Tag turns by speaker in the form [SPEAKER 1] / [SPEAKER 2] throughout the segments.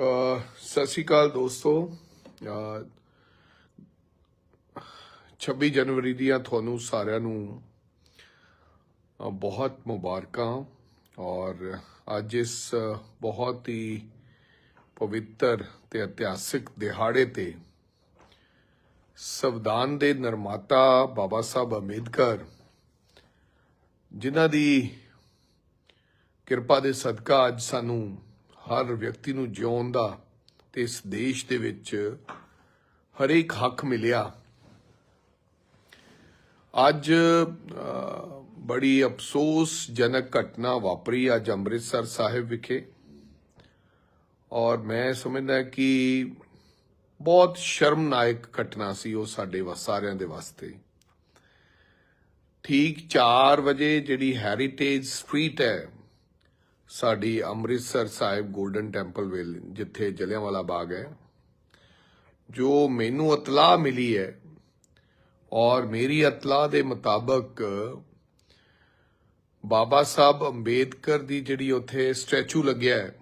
[SPEAKER 1] ਸਤਿ ਸ਼੍ਰੀ ਅਕਾਲ ਦੋਸਤੋ। ਅਹ 26 ਜਨਵਰੀ ਦੀਆਂ ਤੁਹਾਨੂੰ ਸਾਰਿਆਂ ਨੂੰ ਬਹੁਤ ਮੁਬਾਰਕਾਂ ਔਰ ਅੱਜ ਇਸ ਬਹੁਤ ਹੀ ਪਵਿੱਤਰ ਤੇ ਇਤਿਹਾਸਿਕ ਦਿਹਾੜੇ ਤੇ ਸੰਵਿਧਾਨ ਦੇ ਨਿਰਮਾਤਾ ਬਾਬਾ ਸਾਹਿਬ ਅੰਬੇਦਕਰ ਜਿਨ੍ਹਾਂ ਦੀ ਕਿਰਪਾ ਦੇ ਸਦਕਾ ਅੱਜ ਸਾਨੂੰ ਹਰ ਵਿਅਕਤੀ ਨੂੰ ਜਿਉਣ ਦਾ ਤੇ ਇਸ ਦੇਸ਼ ਦੇ ਵਿੱਚ ਹਰੇਕ ਹੱਕ ਮਿਲਿਆ। ਅੱਜ ਅਹ, ਬੜੀ ਅਫਸੋਸਜਨਕ ਘਟਨਾ ਵਾਪਰੀ ਅੱਜ ਅੰਮ੍ਰਿਤਸਰ ਸਾਹਿਬ ਵਿਖੇ। ਔਰ ਮੈਂ ਸਮਝਦਾ ਕਿ ਬਹੁਤ ਸ਼ਰਮਨਾਇਕ ਘਟਨਾ ਸੀ ਉਹ ਸਾਡੇ ਵਾ- ਸਾਰਿਆਂ ਦੇ ਵਾਸਤੇ। ਠੀਕ 4 ਵਜੇ ਜਿਹੜੀ ਹੈਰੀਟੇਜ ਸਟਰੀਟ ਹੈ ਸਾਡੀ ਅੰਮ੍ਰਿਤਸਰ ਸਾਹਿਬ 골ਡਨ ਟੈਂਪਲ ਵੇਲ, ਜਿੱਥੇ ਜਲਿਆਂਵਾਲਾ ਬਾਗ ਹੈ, ਜੋ ਮੈਨੂੰ ਇਤਲਾਹ ਮਿਲੀ ਹੈ ਔਰ ਮੇਰੀ ਇਤਲਾਹ ਦੇ ਮੁਤਾਬਕ ਬਾਬਾ ਸਾਹਿਬ ਅੰਬੇਦਕਰ ਦੀ ਜਿਹੜੀ ਉੱਥੇ ਸਟੈਚੂ ਲੱਗਿਆ ਹੈ,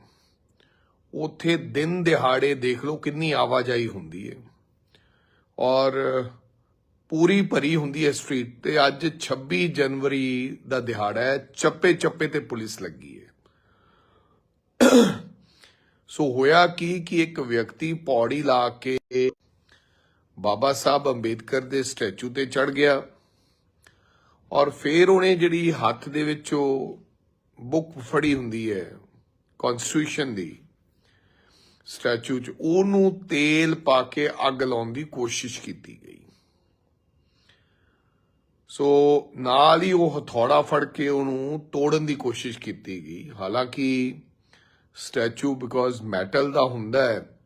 [SPEAKER 1] ਉੱਥੇ ਦਿਨ ਦਿਹਾੜੇ ਦੇਖ ਲਓ ਕਿੰਨੀ ਆਵਾਜਾਈ ਹੁੰਦੀ ਹੈ ਔਰ ਪੂਰੀ ਭਰੀ ਹੁੰਦੀ ਹੈ ਸਟਰੀਟ ਤੇ ਅੱਜ 26 ਜਨਵਰੀ ਦਾ ਦਿਹਾੜਾ ਹੈ ਚੱਪੇ ਚੱਪੇ ਤੇ ਪੁਲਿਸ ਲੱਗੀ ਹੈ। ਸੋ ਹੋਇਆ ਕੀ ਕਿ ਇੱਕ ਵਿਅਕਤੀ ਪੌੜੀ ਲਾ ਕੇ ਬਾਬਾ ਸਾਹਿਬ ਅੰਬੇਦਕਰ ਦੇ ਸਟੈਚੂ ਤੇ ਚੜ ਗਿਆ ਔਰ ਫੇਰ ਉਹਨੇ ਜਿਹੜੀ ਹੱਥ ਦੇ ਵਿੱਚ ਉਹ ਬੁੱਕ ਫੜੀ ਹੁੰਦੀ ਹੈ ਕਨਸਟੀਟਿਊਸ਼ਨ ਦੀ, ਸਟੈਚੂ 'ਚ, ਉਹਨੂੰ ਤੇਲ ਪਾ ਕੇ ਅੱਗ ਲਾਉਣ ਦੀ ਕੋਸ਼ਿਸ਼ ਕੀਤੀ ਗਈ। ਸੋ ਨਾਲ ਹੀ ਉਹ ਹਥੌੜਾ ਫੜ ਕੇ ਉਹਨੂੰ ਤੋੜਨ ਦੀ ਕੋਸ਼ਿਸ਼ ਕੀਤੀ ਗਈ। ਹਾਲਾਂਕਿ ਸਟੈਚੂ ਬਿਕੋਜ਼ ਮੈਟਲ ਦਾ ਹੁੰਦਾ ਹੈ।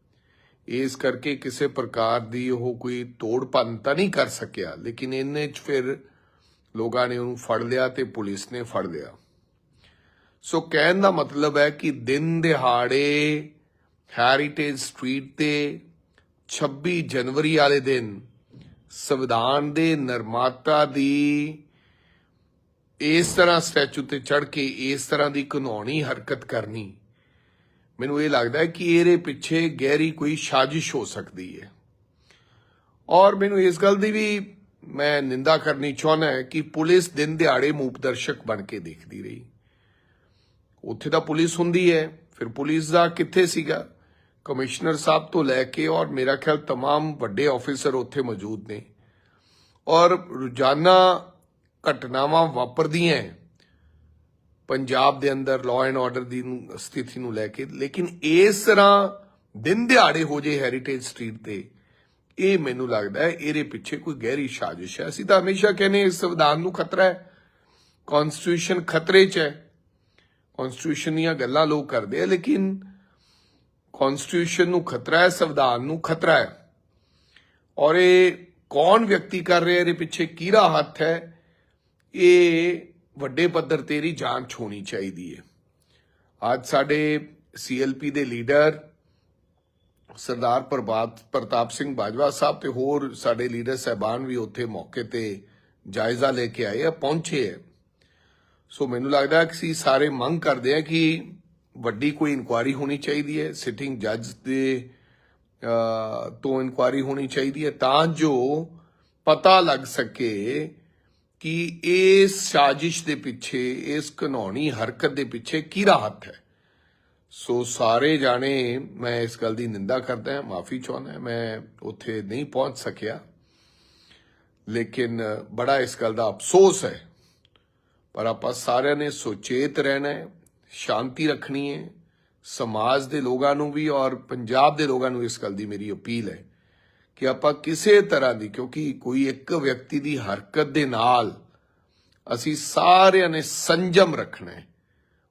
[SPEAKER 1] ਇਸ ਕਰਕੇ ਕਿਸੇ ਪ੍ਰਕਾਰ ਦੀ ਉਹ ਕੋਈ ਤੋੜ ਭੰਨ ਤਾਂ ਨਹੀਂ ਕਰ ਸਕਿਆ। ਲੇਕਿਨ ਇਹਨੇ ਚ ਫਿਰ ਲੋਕਾਂ ਨੇ ਉਹਨੂੰ ਫੜ ਲਿਆ ਤੇ ਪੁਲਿਸ ਨੇ ਫੜ ਲਿਆ। ਸੋ ਕਹਿਣ ਦਾ ਮਤਲਬ ਹੈ ਕਿ ਦਿਨ ਦਿਹਾੜੇ ਹੈਰੀਟੇਜ ਸਟਰੀਟ ਤੇ 26 ਜਨਵਰੀ ਵਾਲੇ ਦਿਨ ਸੰਵਿਧਾਨ ਦੇ ਨਿਰਮਾਤਾ ਦੀ ਇਸ ਤਰ੍ਹਾਂ ਸਟੈਚੂ ਤੇ ਚੜ ਕੇ ਇਸ ਤਰ੍ਹਾਂ ਦੀ ਘਿਨੌਣੀ ਹਰਕਤ ਕਰਨੀ ਮੈਨੂੰ ਇਹ ਲੱਗਦਾ ਹੈ ਕਿ ਇਹਦੇ ਪਿੱਛੇ ਗਹਿਰੀ ਕੋਈ ਸਾਜ਼ਿਸ਼ ਹੋ ਸਕਦੀ ਹੈ ਔਰ ਮੈਨੂੰ ਇਸ ਗੱਲ ਦੀ ਵੀ ਮੈਂ ਨਿੰਦਾ ਕਰਨੀ ਚਾਹੁੰਦਾ ਹੈ ਕਿ ਪੁਲਿਸ ਦਿਨ ਦਿਹਾੜੇ ਮੂਪ ਦਰਸ਼ਕ ਬਣ ਕੇ ਦੇਖਦੀ ਰਹੀ ਉੱਥੇ ਤਾਂ ਪੁਲਿਸ ਹੁੰਦੀ ਹੈ ਫਿਰ ਪੁਲਿਸ ਦਾ ਕਿੱਥੇ ਸੀਗਾ ਕਮਿਸ਼ਨਰ ਸਾਹਿਬ ਤੋਂ ਲੈ ਕੇ ਔਰ ਮੇਰਾ ਖਿਆਲ तमाम ਵੱਡੇ ਆਫੀਸਰ ਉੱਥੇ ਮੌਜੂਦ ਨੇ ਔਰ ਰੋਜ਼ਾਨਾ ਘਟਨਾਵਾਂ ਵਾਪਰਦੀਆਂ ਹੈ ਪੰਜਾਬ ਦੇ ਅੰਦਰ ਲਾਅ ਐਂਡ ਆਰਡਰ ਦੀ ਸਥਿਤੀ ਨੂੰ ਲੈ ਕੇ, ਲੇਕਿਨ ਇਸ ਤਰ੍ਹਾਂ ਦਿਨ ਦਿਹਾੜੇ ਹੋ ਜੇ ਹੈਰੀਟੇਜ ਸਟਰੀਟ ਤੇ, ਇਹ ਮੈਨੂੰ ਲੱਗਦਾ ਹੈ, ਇਹਦੇ ਪਿੱਛੇ ਕੋਈ ਗਹਿਰੀ ਸਾਜ਼ਿਸ਼ ਹੈ। ਅਸੀਂ ਤਾਂ ਹਮੇਸ਼ਾ ਕਹਿੰਦੇ ਇਸ ਸੰਵਿਧਾਨ ਨੂੰ ਖਤਰਾ ਹੈ। ਕਨਸਟੀਟਿਊਸ਼ਨ ਖਤਰੇ 'ਚ ਹੈ। ਕਨਸਟੀਟਿਊਸ਼ਨ ਦੀਆਂ ਗੱਲਾਂ ਲੋਕ ਕਰਦੇ ਆ, ਲੇਕਿਨ ਕਨਸਟੀਟਿਊਸ਼ਨ ਨੂੰ ਖਤਰਾ ਹੈ, ਸੰਵਿਧਾਨ ਨੂੰ ਖਤਰਾ ਹੈ। ਔਰ ਇਹ ਕੌਣ ਵਿਅਕਤੀ ਕਰ ਰਿਹਾ, ਇਹਦੇ ਪਿੱਛੇ ਕਿਹੜਾ ਹੱਥ ਹੈ, ਇਹ ਵੱਡੇ ਪੱਧਰ ਤੇ ਦੀ ਜਾਂਚ ਹੋਣੀ ਚਾਹੀਦੀ ਹੈ। ਅੱਜ ਸਾਡੇ ਸੀਐਲਪੀ ਦੇ ਲੀਡਰ ਸਰਦਾਰ ਪ੍ਰਭਾਤ ਪ੍ਰਤਾਪ ਸਿੰਘ ਬਾਜਵਾ ਸਾਹਿਬ ਤੇ ਹੋਰ ਸਾਡੇ ਲੀਡਰ ਸਹਿਬਾਨ ਵੀ ਉੱਥੇ ਮੌਕੇ ਤੇ ਜਾਇਜ਼ਾ ਲੈ ਕੇ ਆਏ ਆ, ਪਹੁੰਚੇ ਆ। ਸੋ ਮੈਨੂੰ ਲੱਗਦਾ ਕਿ ਅਸੀਂ ਸਾਰੇ ਮੰਗ ਕਰਦੇ ਆ ਕਿ ਵੱਡੀ ਕੋਈ ਇਨਕੁਆਇਰੀ ਹੋਣੀ ਚਾਹੀਦੀ ਹੈ, ਸਿਟਿੰਗ ਜੱਜ ਦੇ ਤੋਂ ਇਨਕੁਆਇਰੀ ਹੋਣੀ ਚਾਹੀਦੀ ਹੈ ਤਾਂ ਜੋ ਪਤਾ ਲੱਗ ਸਕੇ ਕਿ ਇਸ ਸਾਜ਼ਿਸ਼ ਦੇ ਪਿੱਛੇ, ਇਸ ਘਨੌਣੀ ਹਰਕਤ ਦੇ ਪਿੱਛੇ ਕਿਹਦਾ ਹੱਥ ਹੈ? ਸੋ ਸਾਰੇ ਜਾਣੇ, ਮੈਂ ਇਸ ਗੱਲ ਦੀ ਨਿੰਦਾ ਕਰਦਾ ਹਾਂ, ਮਾਫੀ ਚਾਹੁੰਦਾ ਮੈਂ ਉੱਥੇ ਨਹੀਂ ਪਹੁੰਚ ਸਕਿਆ। ਲੇਕਿਨ ਬੜਾ ਇਸ ਗੱਲ ਦਾ ਅਫਸੋਸ ਹੈ। ਪਰ ਆਪਾਂ ਸਾਰਿਆਂ ਨੇ ਸੁਚੇਤ ਰਹਿਣਾ ਹੈ, ਸ਼ਾਂਤੀ ਰੱਖਣੀ ਹੈ। ਸਮਾਜ ਦੇ ਲੋਕਾਂ ਨੂੰ ਵੀ ਔਰ ਪੰਜਾਬ ਦੇ ਲੋਕਾਂ ਨੂੰ ਇਸ ਗੱਲ ਦੀ ਮੇਰੀ ਅਪੀਲ ਹੈ ਕਿ ਆਪਾਂ ਕਿਸੇ ਤਰ੍ਹਾਂ ਦੀ, ਕਿਉਂਕਿ ਕੋਈ ਇੱਕ ਵਿਅਕਤੀ ਦੀ ਹਰਕਤ ਦੇ ਨਾਲ ਅਸੀਂ ਸਾਰਿਆਂ ਨੇ ਸੰਜਮ ਰੱਖਣਾ ਹੈ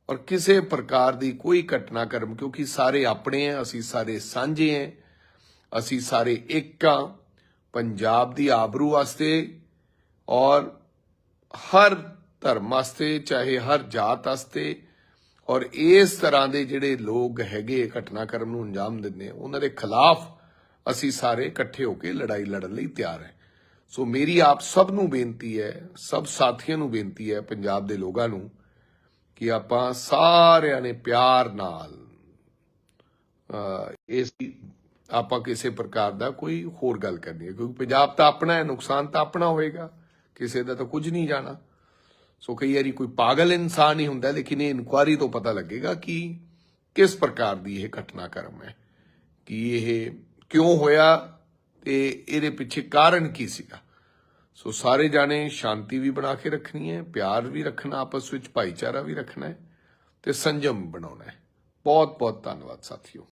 [SPEAKER 1] ਔਰ ਕਿਸੇ ਪ੍ਰਕਾਰ ਦੀ ਕੋਈ ਘਟਨਾਕ੍ਰਮ ਕਿਉਂਕਿ ਸਾਰੇ ਆਪਣੇ ਆ ਅਸੀਂ ਸਾਰੇ ਸਾਂਝੇ ਆ ਅਸੀਂ ਸਾਰੇ ਇੱਕ ਆ ਪੰਜਾਬ ਦੀ ਆਬਰੂ ਵਾਸਤੇ ਔਰ ਹਰ ਧਰਮ ਵਾਸਤੇ, ਚਾਹੇ ਹਰ ਜਾਤ ਵਾਸਤੇ ਔਰ ਇਸ ਤਰ੍ਹਾਂ ਦੇ ਜਿਹੜੇ ਲੋਕ ਹੈਗੇ ਘਟਨਾਕ੍ਰਮ ਨੂੰ ਅੰਜਾਮ ਦਿੰਦੇ ਉਹਨਾਂ ਦੇ ਖਿਲਾਫ ਅਸੀਂ ਸਾਰੇ ਇਕੱਠੇ ਹੋ ਕੇ ਲੜਾਈ ਲੜਨ ਲਈ ਤਿਆਰ ਹੈ। ਸੋ ਮੇਰੀ ਆਪ ਸਭ ਨੂੰ ਬੇਨਤੀ ਹੈ, ਸਭ ਸਾਥੀਆਂ ਨੂੰ ਬੇਨਤੀ ਹੈ, ਪੰਜਾਬ ਦੇ ਲੋਕਾਂ ਨੂੰ, ਕਿ ਆਪਾਂ ਸਾਰਿਆਂ ਨੇ ਪਿਆਰ ਨਾਲ ਇਸ ਆਪਾਂ ਕਿਸੇ ਪ੍ਰਕਾਰ ਦਾ ਕੋਈ ਹੋਰ ਗੱਲ ਕਰਨੀ ਹੈ। ਕਿਉਂਕਿ ਪੰਜਾਬ ਤਾਂ ਆਪਣਾ ਹੈ, ਨੁਕਸਾਨ ਤਾਂ ਆਪਣਾ ਹੋਏਗਾ। ਕਿਸੇ ਦਾ ਤਾਂ ਕੁਝ ਨਹੀਂ ਜਾਣਾ। ਸੋ ਕਈ ਵਾਰੀ ਕੋਈ ਪਾਗਲ ਇਨਸਾਨ ਹੀ ਹੁੰਦਾ, ਲੇਕਿਨ ਇਹ ਇਨਕੁਆਰੀ ਤੋਂ ਪਤਾ ਲੱਗੇਗਾ ਕਿ ਕਿਸ ਪ੍ਰਕਾਰ ਦੀ ਇਹ ਘਟਨਾਕ੍ਰਮ ਹੈ, ਕਿ ਇਹ ਕਿਉਂ ਹੋਇਆ ਤੇ ਇਹਦੇ ਪਿੱਛੇ ਕਾਰਨ ਕੀ ਸੀਗਾ? ਸੋ ਸਾਰੇ ਜਾਣੇ ਸ਼ਾਂਤੀ ਵੀ ਬਣਾ ਕੇ ਰੱਖਣੀ ਹੈ, ਪਿਆਰ ਵੀ ਰੱਖਣਾ, ਆਪਸ ਵਿੱਚ ਭਾਈਚਾਰਾ ਵੀ ਰੱਖਣਾ ਹੈ ਤੇ ਸੰਜਮ ਬਣਾਉਣਾ ਹੈ। ਬਹੁਤ ਬਹੁਤ ਧੰਨਵਾਦ ਸਾਥੀਓ।